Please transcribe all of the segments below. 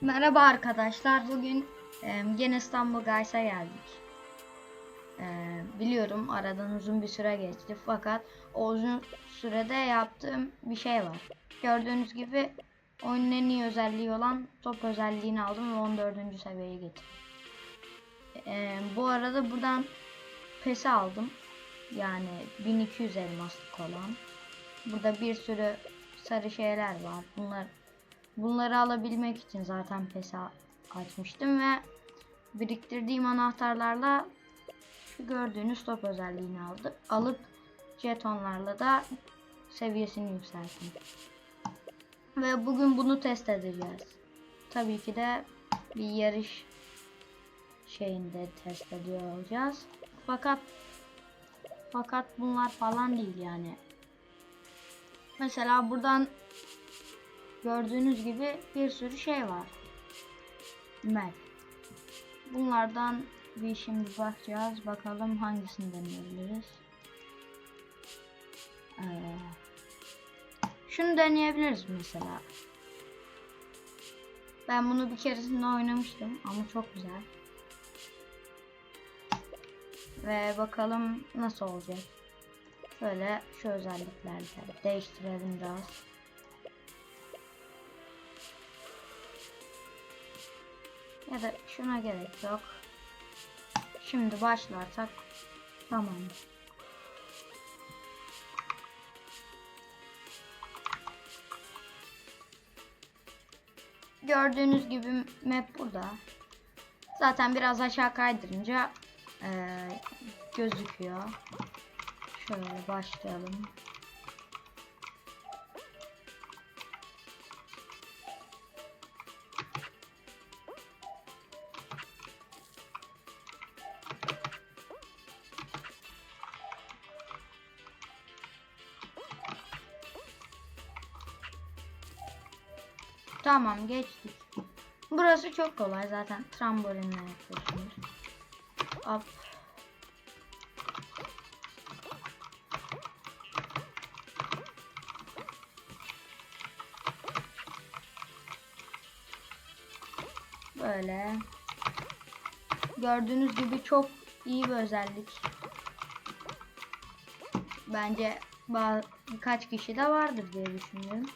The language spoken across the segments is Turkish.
Merhaba arkadaşlar. Bugün e, gene İstanbul Guys'a geldik. E, biliyorum aradan uzun bir süre geçti fakat o uzun sürede yaptığım bir şey var. Gördüğünüz gibi oyunun en iyi özelliği olan top özelliğini aldım ve 14. seviyeye getirdim. E, bu arada buradan PES'i aldım. Yani 1200 elmaslık olan. Burada bir sürü sarı şeyler var. Bunlar Bunları alabilmek için zaten PES'i açmıştım ve biriktirdiğim anahtarlarla şu gördüğünüz top özelliğini aldı. Alıp jetonlarla da seviyesini yükselttim. Ve bugün bunu test edeceğiz. Tabii ki de bir yarış şeyinde test ediyor olacağız. Fakat fakat bunlar falan değil yani. Mesela buradan Gördüğünüz gibi bir sürü şey var. Map. Bunlardan bir şimdi bakacağız. Bakalım hangisini deneyebiliriz. Ee, şunu deneyebiliriz mesela. Ben bunu bir keresinde oynamıştım ama çok güzel. Ve bakalım nasıl olacak. Şöyle şu özelliklerle değiştirelim biraz. Ya da şuna gerek yok. Şimdi başlarsak tamam. Gördüğünüz gibi map burada. Zaten biraz aşağı kaydırınca e, gözüküyor. Şöyle başlayalım. Tamam geçtik. Burası çok kolay zaten trambolinle yapıyorsunuz. Hop. Böyle. Gördüğünüz gibi çok iyi bir özellik. Bence birkaç kişi de vardır diye düşünüyorum.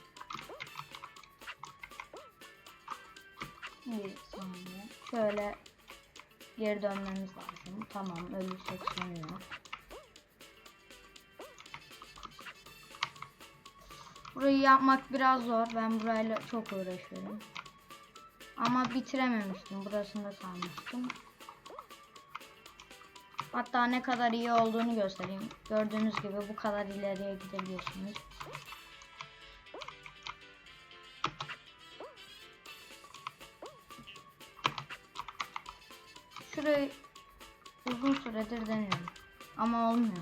Bir saniye. Şöyle geri dönmemiz lazım. Tamam ölürsek sönüyor. Burayı yapmak biraz zor. Ben burayla çok uğraşıyorum. Ama bitirememiştim. Burasında kalmıştım. Hatta ne kadar iyi olduğunu göstereyim. Gördüğünüz gibi bu kadar ileriye gidebiliyorsunuz. Şurayı uzun süredir deniyorum. Ama olmuyor.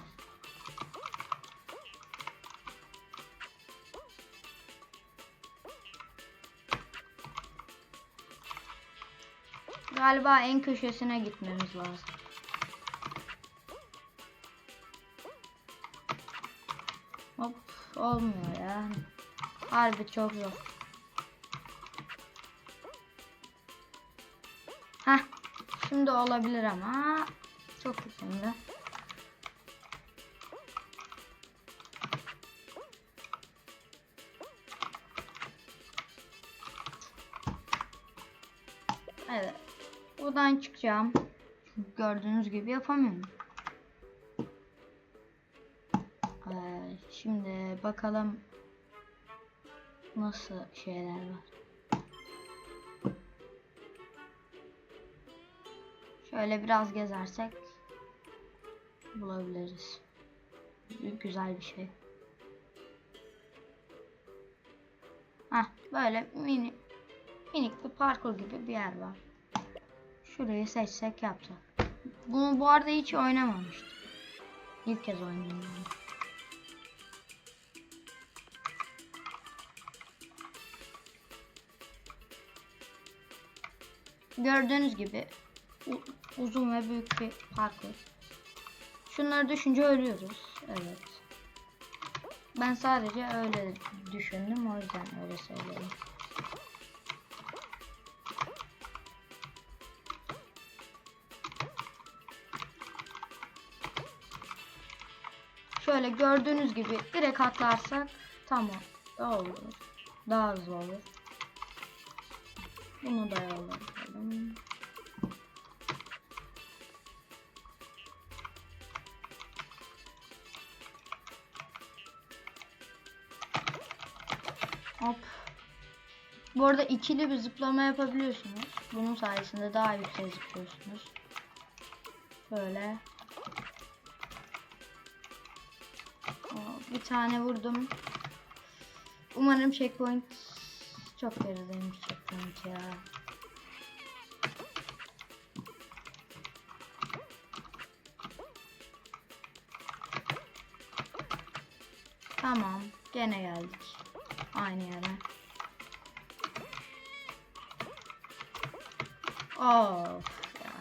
Galiba en köşesine gitmemiz lazım. Hop olmuyor ya. Harbi çok zor. Şimdi olabilir ama çok yakında. Evet. Buradan çıkacağım. Gördüğünüz gibi yapamıyorum. Ee, şimdi bakalım nasıl şeyler var. Şöyle biraz gezersek bulabiliriz. Güzel bir şey. Heh, böyle mini minik bir parkur gibi bir yer var. Şurayı seçsek yapsak. Bunu bu arada hiç oynamamıştım. İlk kez oynuyorum. Gördüğünüz gibi Uzun ve büyük bir parkur. Şunları düşünce ölüyoruz. Evet. Ben sadece öyle düşündüm. O yüzden öyle söylüyorum. Şöyle gördüğünüz gibi direkt atlarsak tamam. Daha olur. Daha hızlı olur. Bunu da yollayalım. Bu arada ikili bir zıplama yapabiliyorsunuz. Bunun sayesinde daha yüksek zıplıyorsunuz. Böyle. Bir tane vurdum. Umarım checkpoint çok gerideymiş checkpoint ya. Tamam, gene geldik. Aynı yere. Of ya.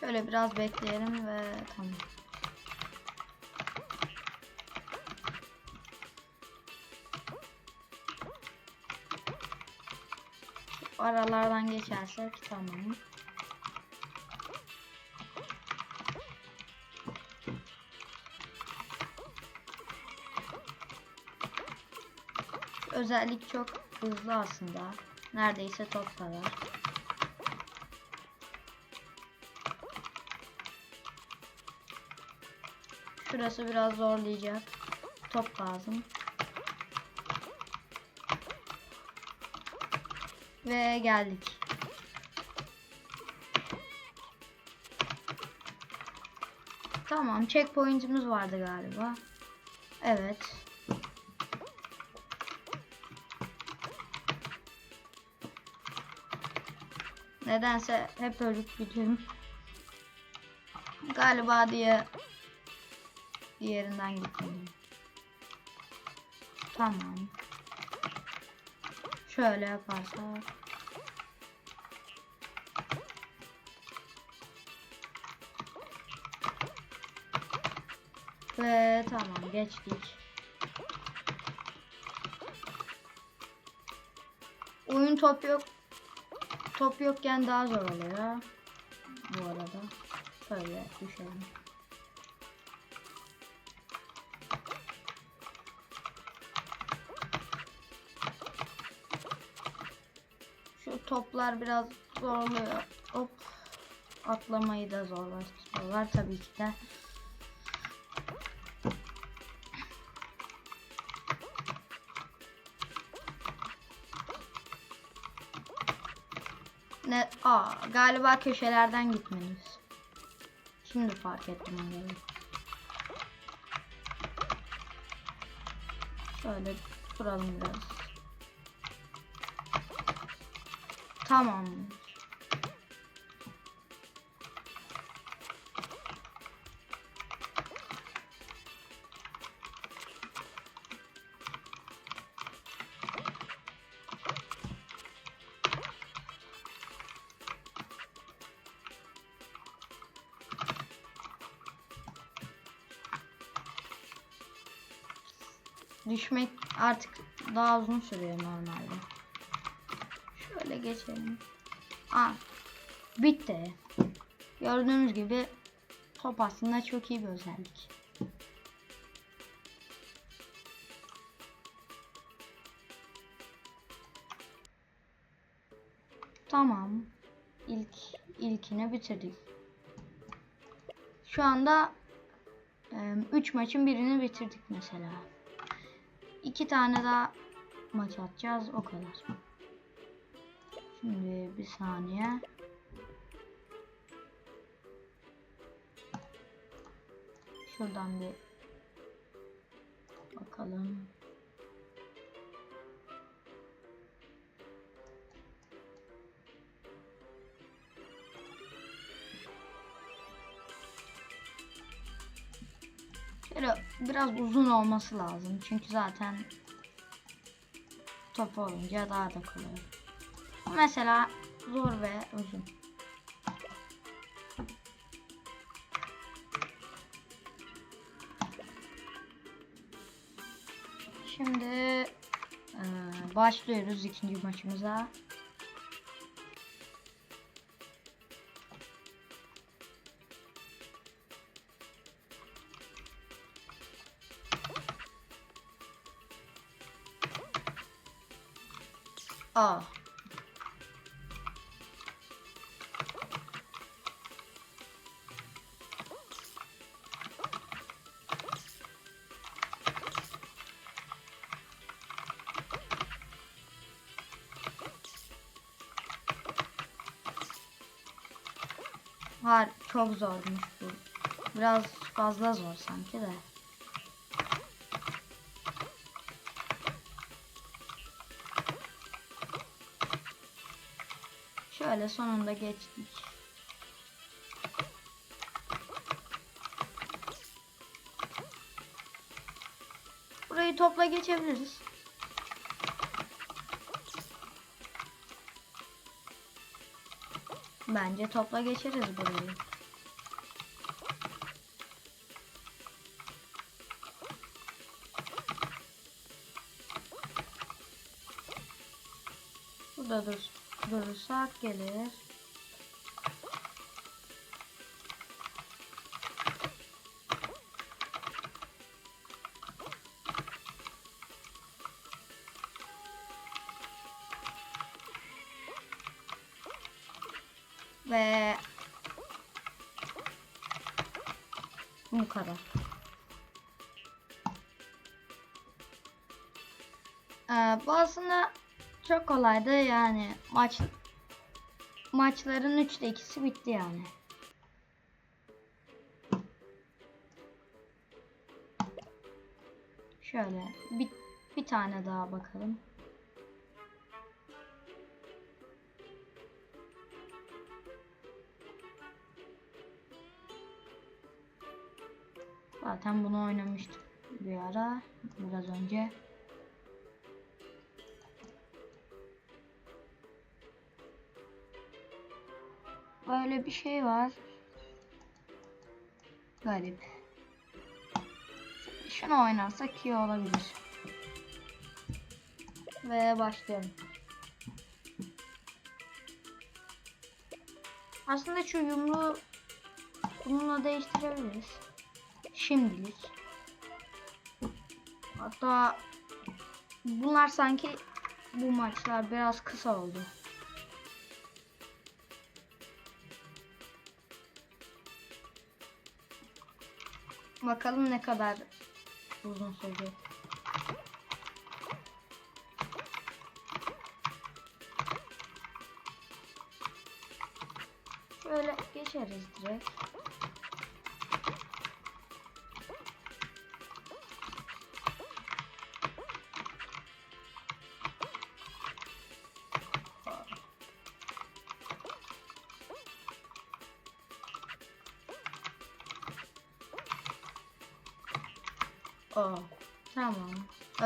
Şöyle biraz bekleyelim ve tamam. Aralardan geçersek tamam. Özellik çok hızlı aslında. Neredeyse top kadar. Şurası biraz zorlayacak. Top lazım. Ve geldik. Tamam, checkpoint'imiz vardı galiba. Evet. Nedense hep ölüp gidiyorum. Galiba diye diğerinden gitmeliyim. Tamam. Şöyle yaparsak. Ve tamam geçtik. Oyun top yok. Top yokken daha zor oluyor. Bu arada. Şöyle düşelim. Şu toplar biraz zorluyor. Hop. Atlamayı da zorlaştırıyorlar tabii ki de. Aa, galiba köşelerden gitmeliyiz. Şimdi fark ettim onu. Şöyle kuralım biraz. Tamam. Düşmek artık daha uzun sürüyor normalde. Şöyle geçelim. Aa, bitti. Gördüğünüz gibi top aslında çok iyi bir özellik. Tamam. İlk ilkini bitirdik. Şu anda 3 maçın birini bitirdik mesela. İki tane daha maç atacağız o kadar. Şimdi bir saniye. Şuradan bir bakalım. Şöyle biraz uzun olması lazım. Çünkü zaten top olunca daha da kolay. Mesela zor ve uzun. Şimdi başlıyoruz ikinci maçımıza. Aa. Har çok zormuş bu. Biraz fazla zor sanki de. Şöyle sonunda geçtik. Burayı topla geçebiliriz. Bence topla geçeriz burayı. Burada dur, durursak gelir. Ve bu kadar. Ee, bu aslında çok kolaydı yani maç maçların 3'te 2'si bitti yani. Şöyle bir, bir tane daha bakalım. Zaten bunu oynamıştık bir ara biraz önce. Böyle bir şey var. Garip. Şunu oynarsak iyi olabilir. Ve başlayalım. Aslında şu yumruğu bununla değiştirebiliriz. Şimdilik. Hatta bunlar sanki bu maçlar biraz kısa oldu. Bakalım ne kadar uzun sürecek. Şöyle geçeriz direkt.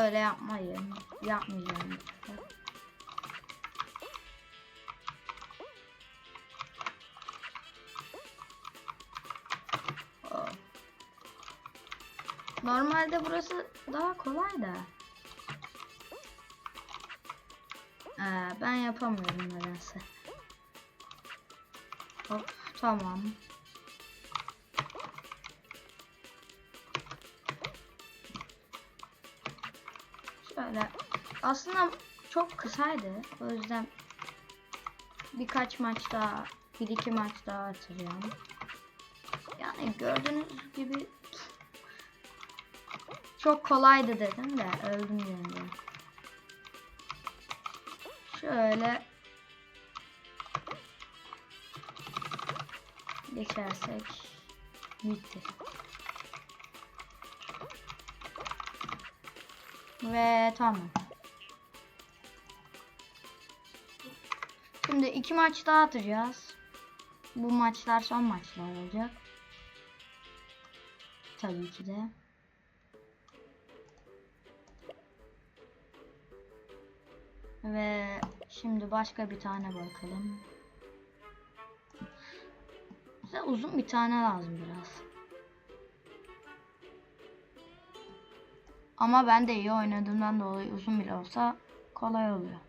Öyle yapmayın. Yapmayacağım. Normalde burası daha kolay da. Ee, ben yapamıyorum nedense. Hop, tamam. Aslında çok kısaydı. O yüzden birkaç maç daha, bir iki maç daha atacağım. Yani gördüğünüz gibi çok kolaydı dedim de öldüm yani. Şöyle geçersek bitti. Ve tamam. Şimdi iki maç daha atacağız. Bu maçlar son maçlar olacak. Tabii ki de. Ve şimdi başka bir tane bakalım. Bize uzun bir tane lazım biraz. Ama ben de iyi oynadığımdan dolayı uzun bile olsa kolay oluyor.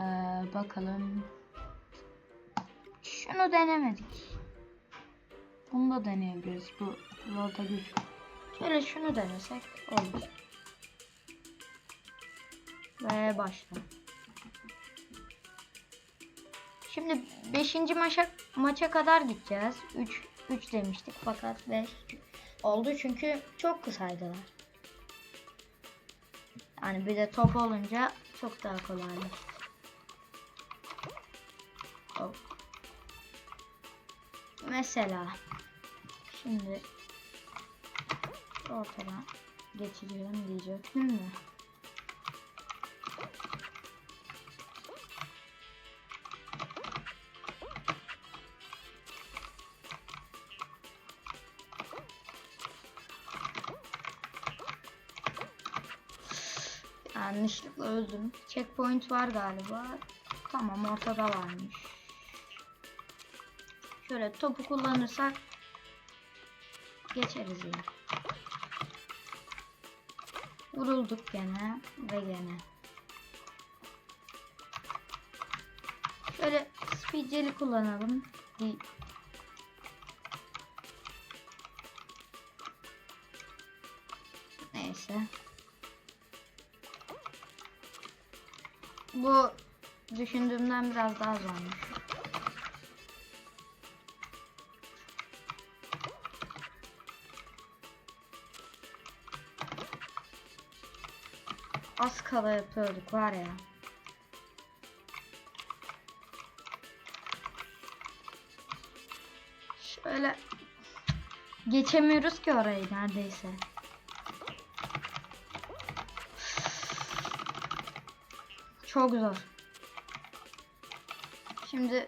Ee, bakalım. Şunu denemedik. Bunu da deneyebiliriz. Bu yolda güç. Şöyle şunu denesek olur. Ve başla. Şimdi 5. maça maça kadar gideceğiz. 3 3 demiştik fakat 5 oldu çünkü çok kısaydılar. Yani bir de top olunca çok daha kolaylaştı. Hop. Mesela şimdi ortadan geçiriyorum diyecektim mi? Yanlışlıkla öldüm. Checkpoint var galiba. Tamam ortada varmış. Şöyle topu kullanırsak geçeriz ya. Vurulduk gene ve gene. Şöyle speed jel'i kullanalım. Neyse. Bu düşündüğümden biraz daha zormuş. Kala yapıyorduk var ya. Şöyle geçemiyoruz ki orayı neredeyse. Çok zor. Şimdi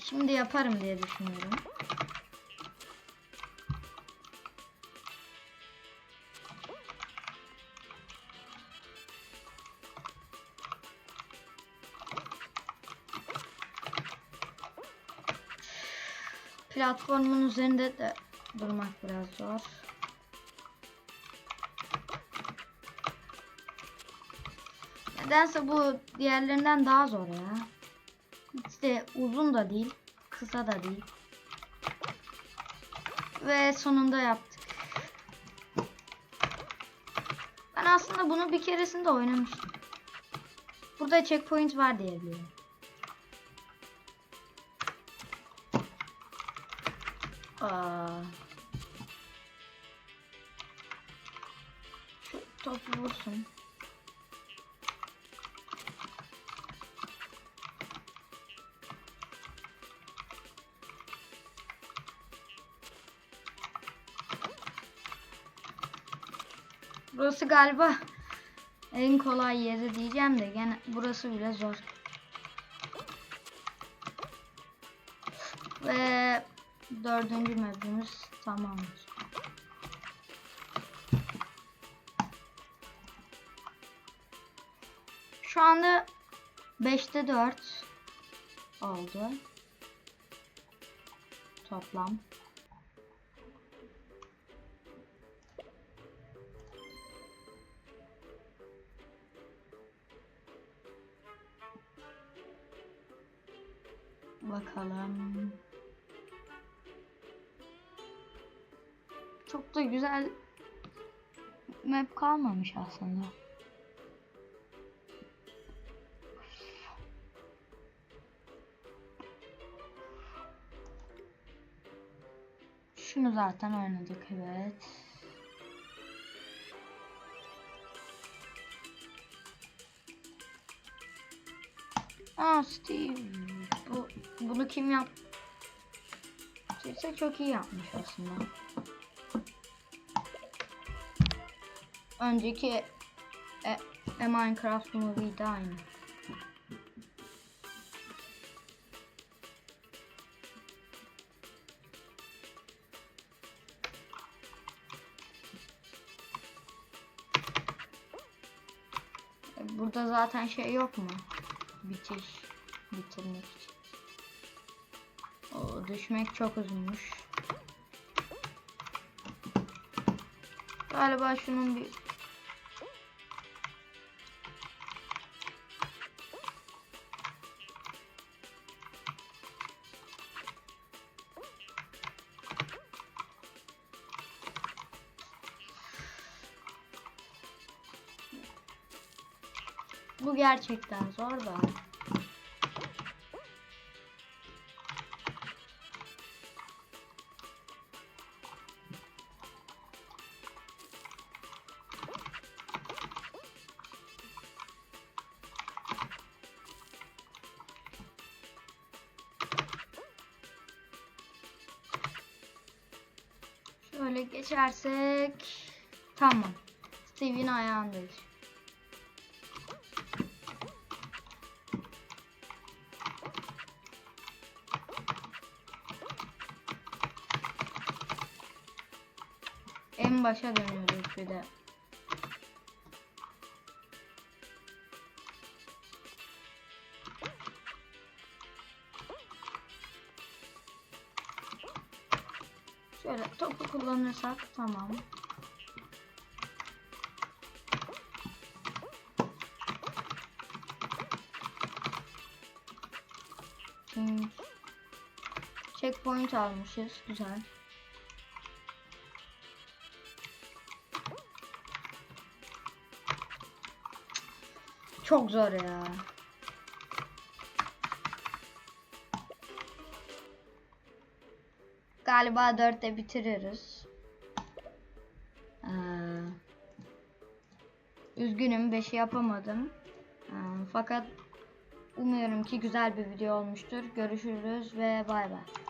şimdi yaparım diye düşünüyorum. Platformun üzerinde de durmak biraz zor. Nedense bu diğerlerinden daha zor ya. Hiç de uzun da değil, kısa da değil. Ve sonunda yaptık. Ben aslında bunu bir keresinde oynamıştım. Burada checkpoint var diye biliyorum. Aa. Şu topu vursun. Burası galiba en kolay yeri diyeceğim de gene burası bile zor. Ve dördüncü mapimiz tamamdır. Şu anda 5'te 4 oldu. Toplam. Map kalmamış aslında. Şunu zaten oynadık evet. Aa Steve. Bu, bunu kim yaptı? Çok iyi yapmış aslında. Önceki e, e Minecraft Movie de aynı. E, Burada zaten şey yok mu? Bitiş, bitirmek için. O düşmek çok uzunmuş. Galiba şunun bir gerçekten zor da. Şöyle geçersek tamam. Steve'in ayağındayız. Başa dönüyoruz bir de. Şöyle topu kullanırsak tamam. Checkpoint almışız. Güzel. Çok zor ya. Galiba dörtte bitiririz. Ee, üzgünüm 5'i yapamadım. Ee, fakat umuyorum ki güzel bir video olmuştur. Görüşürüz ve bay bay.